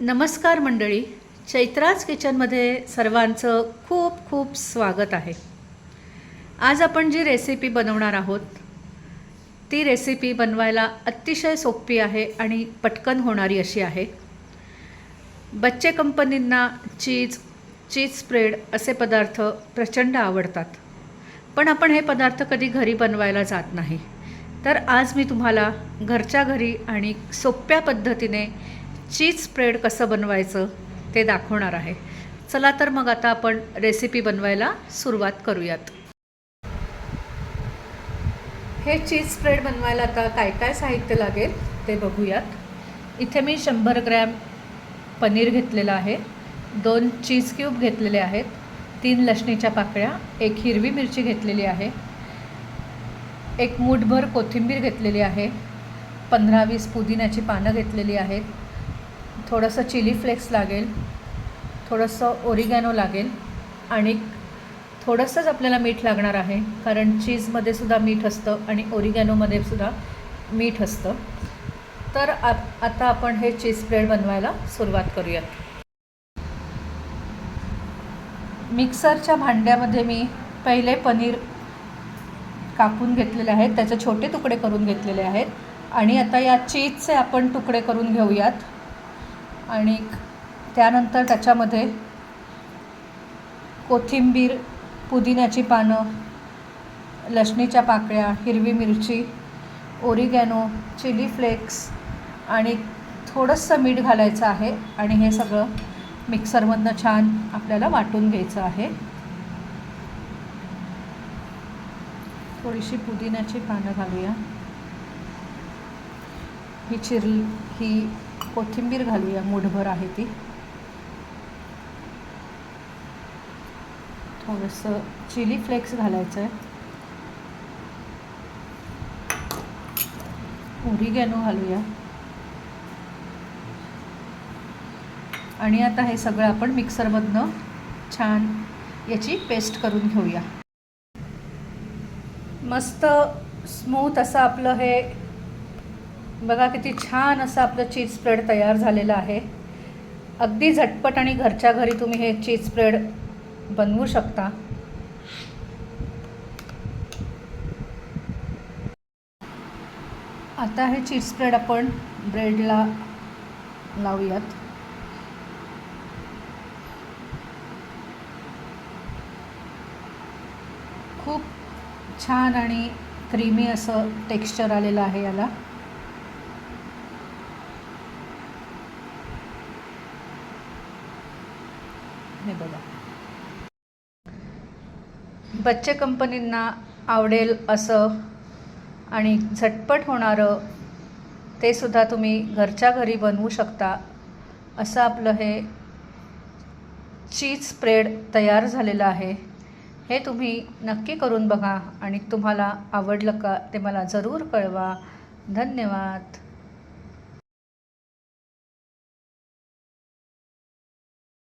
नमस्कार मंडळी चैत्राज किचनमध्ये सर्वांचं खूप खूप स्वागत आहे. आज आपण जी रेसिपी बनवणार आहोत ती रेसिपी बनवायला अतिशय सोपी आहे आणि पटकन होणारी अशी आहे. बच्चे कंपनींना चीज चीज स्प्रेड असे पदार्थ प्रचंड आवडतात. पण आपण हे पदार्थ कधी घरी बनवायला जात नाही. तर आज मी तुम्हाला घरच्या घरी आणि सोप्या पद्धतीने चीज स्प्रेड कसं बनवायचं ते दाखवणार आहे. चला तर मग आता आपण रेसिपी बनवायला सुरुवात करूयात. हे चीज स्प्रेड बनवायला आता काय काय साहित्य लागेल ते बघूयात. इथे मी शंभर ग्रॅम पनीर घेतलेलं आहे. दोन चीज क्यूब घेतलेले आहेत. तीन लसणीच्या पाकळ्या एक हिरवी मिरची घेतलेली आहे. एक मूठभर कोथिंबीर घेतलेली आहे. पंधरा वीस पुदिन्याची पानं घेतलेली आहेत. थोडंसं चिली फ्लेक्स लागेल थोडंसं ओरिगॅनो लागेल आणि थोडंसंच आपल्याला मीठ लागणार आहे कारण चीजमध्ये सुद्धा मीठ असतं आणि ओरिगॅनोमध्ये सुद्धा मीठ असतं. तर आ आता आपण हे चीज स्प्रेड बनवायला सुरुवात करूयात. मिक्सरच्या भांड्यामध्ये मी पहिले पनीर कापून घेतलेले आहेत त्याचे छोटे तुकडे करून घेतलेले आहेत आणि आता या चीजचे आपण तुकडे करून घेऊयात. आणि त्यानंतर त्याच्यामध्ये कोथिंबीर पुदिन्याची पानं लसणीच्या पाकळ्या हिरवी मिरची ओरिगॅनो चिली फ्लेक्स आणि थोडंसं मीठ घालायचं आहे आणि हे सगळं मिक्सरमधनं छान आपल्याला वाटून घ्यायचं आहे. थोडीशी पुदिन्याची पानं घालूया. ही चिरली ही कोथिंबीर घालूया मुठभर आहे ती. थोडंसं चिली फ्लेक्स घालायचं आहे ओरिगॅनो घालूया. आणि आता हे सगळं आपण मिक्सरमधनं छान याची पेस्ट करून घेऊया. मस्त स्मूथ असं आपलं हे बघा किती छान असं आपलं चीज स्प्रेड तयार झालेलं आहे. अगदी झटपट आणि घरच्या घरी तुम्ही हे चीज स्प्रेड बनवू शकता. आता हे चीज स्प्रेड आपण ब्रेडला लावूयात. खूप छान आणि क्रीमी असं टेक्स्चर आलेलं आहे याला. हे बघा. बच्चे कंपनींना आवडेल असं आणि झटपट होणारं ते सुद्धा तुम्ही घरच्या घरी बनवू शकता असं आपलं हे चीज स्प्रेड तयार झालेलं आहे. हे तुम्ही नक्की करून बघा आणि तुम्हाला आवडलं का ते मला जरूर कळवा. धन्यवाद.